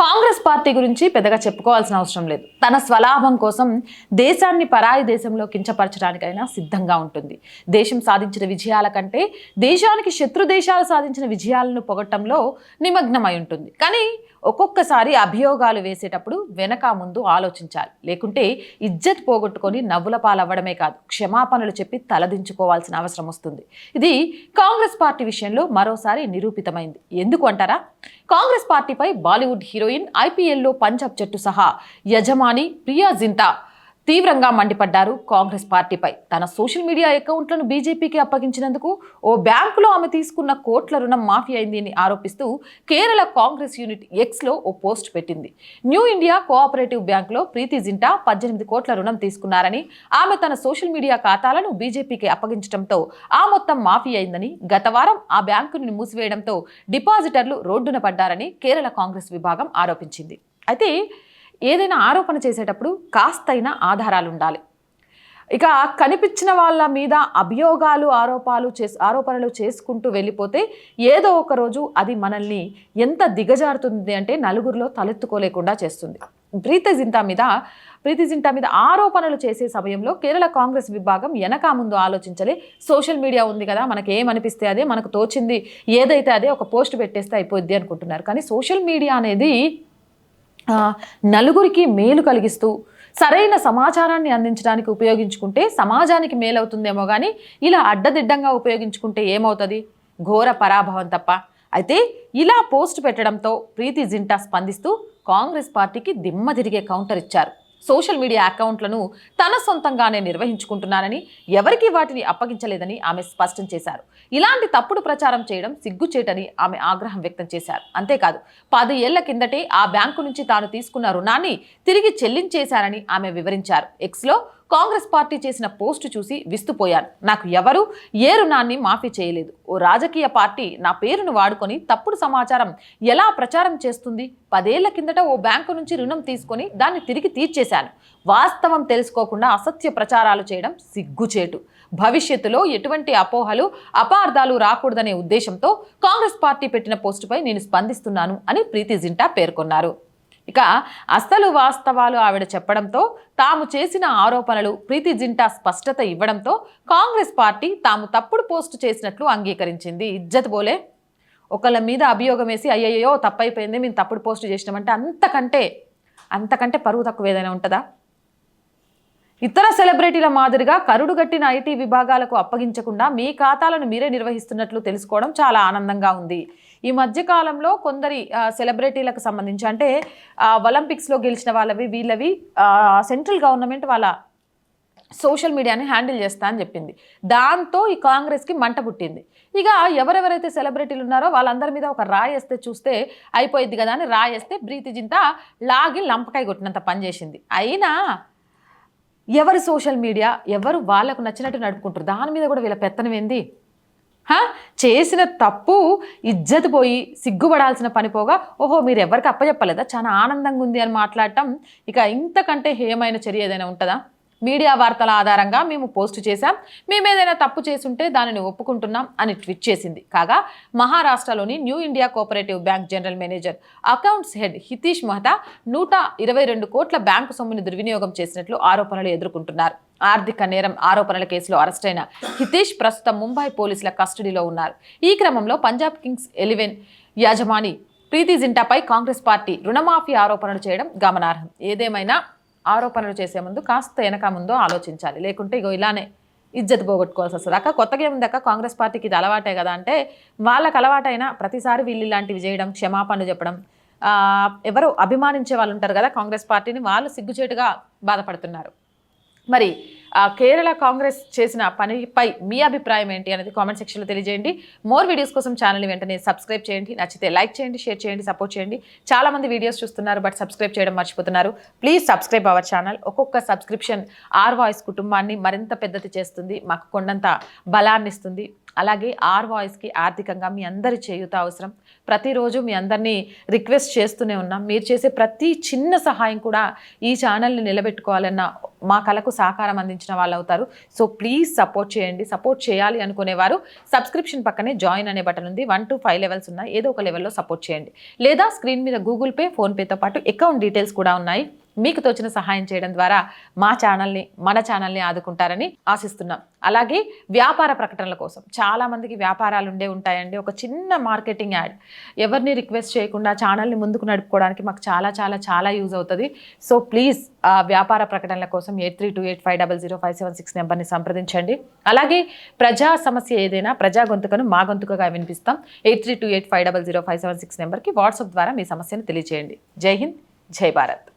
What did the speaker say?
Congress party గురించి పెద్దగా చెప్పుకోవాల్సిన అవసరం లేదు. తన స్వలాభం కోసం దేశాన్ని పరాయి దేశంలో కించపరచడానికైనా సిద్ధంగా ఉంటుంది. దేశం సాధించిన విజయాల కంటే దేశానికి శత్రు దేశాలు సాధించిన విజయాలను పొగట్టంలో నిమగ్నమై ఉంటుంది. కానీ ఒక్కొక్కసారి అభియోగాలు వేసేటప్పుడు వెనక ముందు ఆలోచించాలి. లేకుంటే ఇజ్జత్ పోగొట్టుకొని నవ్వుల పాలవ్వడమే కాదు క్షమాపణలు చెప్పి తలదించుకోవాల్సిన అవసరం వస్తుంది. ఇది కాంగ్రెస్ పార్టీ విషయంలో మరోసారి నిరూపితమైంది. ఎందుకు అంటారా? కాంగ్రెస్ పార్టీపై బాలీవుడ్ హీరో హీరోయిన్ ఐపీఎల్లో పంజాబ్ జట్టు సహా యజమాని ప్రియా జింతా తీవ్రంగా మండిపడ్డారు కాంగ్రెస్ పార్టీపై. తన సోషల్ మీడియా అకౌంట్లను బీజేపీకి అప్పగించినందుకు ఓ బ్యాంకులో ఆమె తీసుకున్న కోట్ల రుణం మాఫీ అయింది అని ఆరోపిస్తూ కేరళ కాంగ్రెస్ యూనిట్ ఎక్స్లో ఓ పోస్ట్ పెట్టింది. న్యూ ఇండియా కోఆపరేటివ్ బ్యాంకులో ప్రీతి జింటా పద్దెనిమిది కోట్ల రుణం తీసుకున్నారని ఆమె తన సోషల్ మీడియా ఖాతాలను బీజేపీకి అప్పగించడంతో ఆ మొత్తం మాఫీ అయిందని గత వారం ఆ బ్యాంకుని మూసివేయడంతో డిపాజిటర్లు రోడ్డున పడ్డారని కేరళ కాంగ్రెస్ విభాగం ఆరోపించింది. అయితే ఏదైనా ఆరోపణ చేసేటప్పుడు కాస్తైనా ఆధారాలు ఉండాలి ఇక కనిపించిన వాళ్ళ మీద అభియోగాలు ఆరోపాలు చేస్ ఆరోపణలు చేసుకుంటూ వెళ్ళిపోతే ఏదో ఒక రోజు అది మనల్ని ఎంత దిగజారుతుంది అంటే నలుగురిలో తలెత్తుకోలేకుండా చేస్తుంది. ప్రీతి జింతా మీద ప్రీతి జింటా మీద ఆరోపణలు చేసే సమయంలో కేరళ కాంగ్రెస్ విభాగం వెనక ముందు ఆలోచించలే. సోషల్ మీడియా ఉంది కదా మనకి ఏమనిపిస్తే అదే మనకు తోచింది ఏదైతే అదే ఒక పోస్ట్ పెట్టేస్తే అయిపోద్ది అనుకుంటున్నారు. కానీ సోషల్ మీడియా అనేది నలుగురికి మేలు కలిగిస్తూ సరైన సమాచారాన్ని అందించడానికి ఉపయోగించుకుంటే సమాజానికి మేలవుతుందేమో కానీ ఇలా అడ్డదిడ్డంగా ఉపయోగించుకుంటే ఏమవుతుంది? ఘోర పరాభవం తప్ప. అయితే ఇలా పోస్ట్ పెట్టడంతో ప్రీతి జింటా స్పందిస్తూ కాంగ్రెస్ పార్టీకి దిమ్మ తిరిగే కౌంటర్ ఇచ్చారు. సోషల్ మీడియా అకౌంట్లను తన సొంతంగానే నిర్వహించుకుంటున్నానని ఎవరికీ వాటిని అప్పగించలేదని ఆమె స్పష్టం చేశారు. ఇలాంటి తప్పుడు ప్రచారం చేయడం సిగ్గుచేటని ఆమె ఆగ్రహం వ్యక్తం చేశారు. అంతేకాదు పది ఏళ్ళ కిందటే ఆ బ్యాంకు నుంచి తాను తీసుకున్న రుణాన్ని తిరిగి చెల్లించేశారని ఆమె వివరించారు. ఎక్స్లో కాంగ్రెస్ పార్టీ చేసిన పోస్టు చూసి విస్తుపోయాను. నాకు ఎవరు ఏ రుణాన్ని మాఫీ చేయలేదు. ఓ రాజకీయ పార్టీ నా పేరును వాడుకొని తప్పుడు సమాచారం ఎలా ప్రచారం చేస్తుంది? పదేళ్ళ కిందట ఓ బ్యాంకు నుంచి రుణం తీసుకొని దాన్ని తిరిగి తీర్చేశాను. వాస్తవం తెలుసుకోకుండా అసత్య ప్రచారాలు చేయడం సిగ్గుచేటు. భవిష్యత్తులో ఎటువంటి అపోహలు అపార్థాలు రాకూడదనే ఉద్దేశంతో కాంగ్రెస్ పార్టీ పెట్టిన పోస్టుపై నేను స్పందిస్తున్నాను అని ప్రీతి జింటా పేర్కొన్నారు. ఇక అసలు వాస్తవాలు ఆవిడ చెప్పడంతో తాము చేసిన ఆరోపణలు ప్రీతి జింటా స్పష్టత ఇవ్వడంతో కాంగ్రెస్ పార్టీ తాము తప్పుడు పోస్టు చేసినట్లు అంగీకరించింది. ఇజ్జత్ బోలే. ఒకళ్ళ మీద అభియోగం వేసి అయ్యయ్యో తప్పైపోయింది మేము తప్పుడు పోస్టు చేసినామంటే అంతకంటే అంతకంటే పరువు తక్కువ ఏదైనా ఉంటుందా? ఇతర సెలబ్రిటీల మాదిరిగా కరుడుగట్టిన ఐటీ విభాగాలకు అప్పగించకుండా మీ ఖాతాలను మీరే నిర్వహిస్తున్నట్లు తెలుసుకోవడం చాలా ఆనందంగా ఉంది. ఈ మధ్య కాలంలో కొందరి సెలబ్రిటీలకు సంబంధించి అంటే ఒలింపిక్స్లో గెలిచిన వాళ్ళవి వీళ్ళవి సెంట్రల్ గవర్నమెంట్ వాళ్ళ సోషల్ మీడియాని హ్యాండిల్ చేస్తా అని చెప్పింది. దాంతో ఈ కాంగ్రెస్కి మంట పుట్టింది. ఇక ఎవరెవరైతే సెలబ్రిటీలు ఉన్నారో వాళ్ళందరి మీద ఒక రాయేస్తే చూస్తే అయిపోయింది కదా అని రాయేస్తే బ్రీతి జింత లాగి లంపకాయ కొట్టినంత పనిచేసింది అయినా ఎవరు సోషల్ మీడియా ఎవరు వాళ్ళకు నచ్చినట్టు నడుపుకుంటారు? దాని మీద కూడా వీళ్ళ పెత్తనం ఏంది? చేసిన తప్పు ఇజ్జత్ పోయి సిగ్గుపడాల్సిన పని పోగా ఓహో మీరు ఎవరికి అప్పచెప్పలేదా చాలా ఆనందంగా ఉంది అని మాట్లాడటం. ఇక ఇంతకంటే హేమైన చర్య ఏదైనా ఉంటుందా? మీడియా వార్తల ఆధారంగా మేము పోస్టు చేశాం. మేము ఏదైనా తప్పు చేసుంటే దానిని ఒప్పుకుంటున్నాం అని ట్వీట్ చేసింది. కాగా మహారాష్ట్రలోని new India cooperative bank general manager accounts head Hitesh Mehta నూట ఇరవై రెండు కోట్ల బ్యాంకు సొమ్ముని దుర్వినియోగం చేసినట్లు ఆరోపణలు ఎదుర్కొంటున్నారు. ఆర్థిక నేరం ఆరోపణల కేసులో అరెస్టైన హితేష్ ప్రస్తుతం ముంబై పోలీసుల కస్టడీలో ఉన్నారు. ఈ క్రమంలో పంజాబ్ కింగ్స్ ఎలివెన్ యాజమాని ప్రీతి జింటాపై కాంగ్రెస్ పార్టీ రుణమాఫీ ఆరోపణలు చేయడం గమనార్హం. ఏదేమైనా ఆరోపణలు చేసే ముందు కాస్త వెనక ముందో ఆలోచించాలి. లేకుంటే ఇగో ఇలానే ఇజ్జత్ పోగొట్టుకోవాల్సి వస్తుంది. అక్క కొత్తగా ఏముందక్క కాంగ్రెస్ పార్టీకి ఇది అలవాటే కదా అంటే వాళ్ళకి అలవాటైనా ప్రతిసారి వీళ్ళు ఇలాంటివి చేయడం క్షమాపణలు చెప్పడం ఎవరు అభిమానించే వాళ్ళు ఉంటారు కదా కాంగ్రెస్ పార్టీని వాళ్ళు సిగ్గుచేటుగా బాధపడుతున్నారు. మరి కేరళ కాంగ్రెస్ చేసిన పనిపై మీ అభిప్రాయం ఏంటి అనేది కామెంట్ సెక్షన్లో తెలియజేయండి. మోర్ వీడియోస్ కోసం ఛానల్ వెంటనే సబ్స్క్రైబ్ చేయండి. నచ్చితే లైక్ చేయండి షేర్ చేయండి సపోర్ట్ చేయండి. చాలామంది వీడియోస్ చూస్తున్నారు బట్ సబ్స్క్రైబ్ చేయడం మర్చిపోతున్నారు. Please subscribe our channel. ఒక్కొక్క సబ్స్క్రిప్షన్ ఆర్ వాయిస్ కుటుంబాన్ని మరింత పెద్దది చేస్తుంది మాకు కొండంత బలాన్ని ఇస్తుంది. అలాగే ఆర్ వాయిస్కి ఆర్థికంగా మీ అందరి చేయూత అవసరం. ప్రతిరోజు మీ అందరినీ రిక్వెస్ట్ చేస్తూనే ఉన్నాం. మీరు చేసే ప్రతి చిన్న సహాయం కూడా ఈ ఛానల్ని నిలబెట్టుకోవాలన్న మా కళకు సహకారం అందించిన వాళ్ళు అవుతారు. సో ప్లీజ్ సపోర్ట్ చేయండి. సపోర్ట్ చేయాలి అనుకునేవారు సబ్స్క్రిప్షన్ పక్కనే జాయిన్ అనే బటన్ ఉంది. వన్ టు ఫైవ్ లెవెల్స్ ఉన్నాయి. ఏదో ఒక లెవెల్లో సపోర్ట్ చేయండి. లేదా స్క్రీన్ మీద గూగుల్ పే ఫోన్పేతో పాటు అకౌంట్ డీటెయిల్స్ కూడా ఉన్నాయి. మీకు తోచిన సహాయం చేయడం ద్వారా మా ఛానల్ని మన ఛానల్ని ఆదుకుంటారని ఆశిస్తున్నాం. అలాగే వ్యాపార ప్రకటనల కోసం. చాలామందికి వ్యాపారాలు ఉండే ఉంటాయండి. ఒక చిన్న మార్కెటింగ్ యాడ్. ఎవరిని రిక్వెస్ట్ చేయకుండా ఛానల్ని ముందుకు నడుపుకోవడానికి మాకు చాలా చాలా చాలా యూజ్ అవుతుంది. సో ప్లీజ్ ఆ వ్యాపార ప్రకటనల కోసం eight three two eight five double zero five seven six నెంబర్ని సంప్రదించండి. అలాగే ప్రజా సమస్య ఏదైనా ప్రజా గొంతుకను మా గొంతుకగా వినిపిస్తాం. Eight three two eight five double zero five seven six నెంబర్కి వాట్సాప్ ద్వారా మీ సమస్యను తెలియజేయండి జై హింద్ జై భారత్.